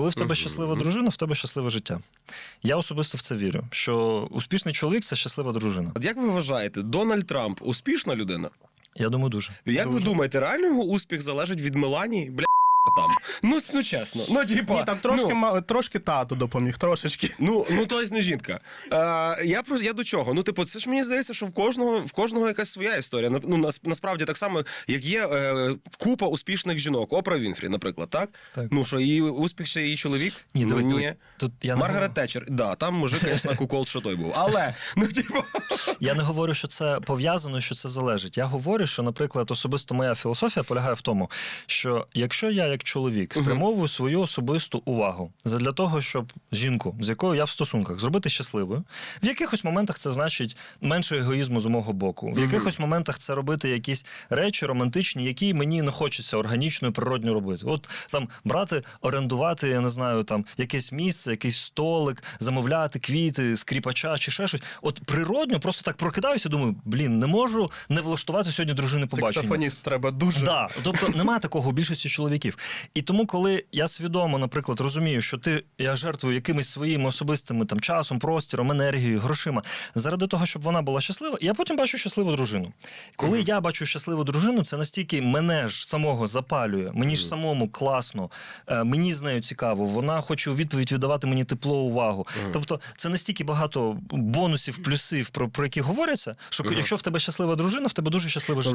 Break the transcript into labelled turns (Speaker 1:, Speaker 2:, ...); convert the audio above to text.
Speaker 1: Коли в тебе щаслива дружина, в тебе щасливе життя. Я особисто в це вірю, що успішний чоловік це щаслива дружина.
Speaker 2: От як ви вважаєте, Дональд Трамп успішна людина?
Speaker 1: Я думаю, дуже.
Speaker 2: Як ви думаєте, реально його успіх залежить від Меланії? Бля там. Ну, ну чесно. Ну, типа,
Speaker 3: Ні, там трошки,
Speaker 2: ну,
Speaker 3: ма- трошки тату допоміг, трошечки.
Speaker 2: Ну, ну то есть не жінка. Е, я просто я до чого? Ну, типу, це ж мені здається, що в кожного в кожного якась своя історія. На- Ну, нас, насправді так само, як є е, купа успішних жінок. Опра Вінфрі, наприклад, так?
Speaker 1: Так.
Speaker 2: Ну що її успіх ще її чоловік?
Speaker 1: Ні, дивись,
Speaker 2: Ні.
Speaker 1: дивись. Тут я не
Speaker 2: Маргарет
Speaker 1: говорю-
Speaker 2: Тетчер, да, там мужик, звісно, кукол, що той був. Але, ну, типу,
Speaker 1: Я не говорю, що це пов'язано, що це залежить. Я говорю, що, наприклад, особисто моя філософія полягає в тому, що якщо я як чоловік спрямовую свою особисту увагу для того, щоб жінку, з якою я в стосунках, зробити щасливою, в якихось моментах це значить менше егоїзму з мого боку. В якихось моментах це робити якісь речі романтичні, які мені не хочеться органічно і природньо робити. От там брати, орендувати, я не знаю, там якесь місце, якийсь столик, замовляти квіти, скріпача чи ще щось. От природньо просто так прокидаюся, думаю, блін, не можу не влаштувати сьогодні дружини побачення.
Speaker 3: Саксофоніст треба дуже.
Speaker 1: Да, тобто немає такого у більшості чоловіків. І тому, коли я свідомо, наприклад, розумію, що ти я жертвую якимись своїми особистими там часом, простіром, енергією, грошима заради того, щоб вона була щаслива, я потім бачу щасливу дружину. Коли
Speaker 2: Мгм.
Speaker 1: я бачу щасливу дружину, це настільки мене ж самого запалює, мені ж самому класно, е, мені з нею цікаво, вона хоче у відповідь віддавати мені тепло, увагу.
Speaker 2: Мгм.
Speaker 1: Тобто це настільки багато бонусів, плюсів, про, про які говоряться, що
Speaker 2: Мгм.
Speaker 1: якщо в тебе щаслива дружина, в тебе дуже щасливе життя.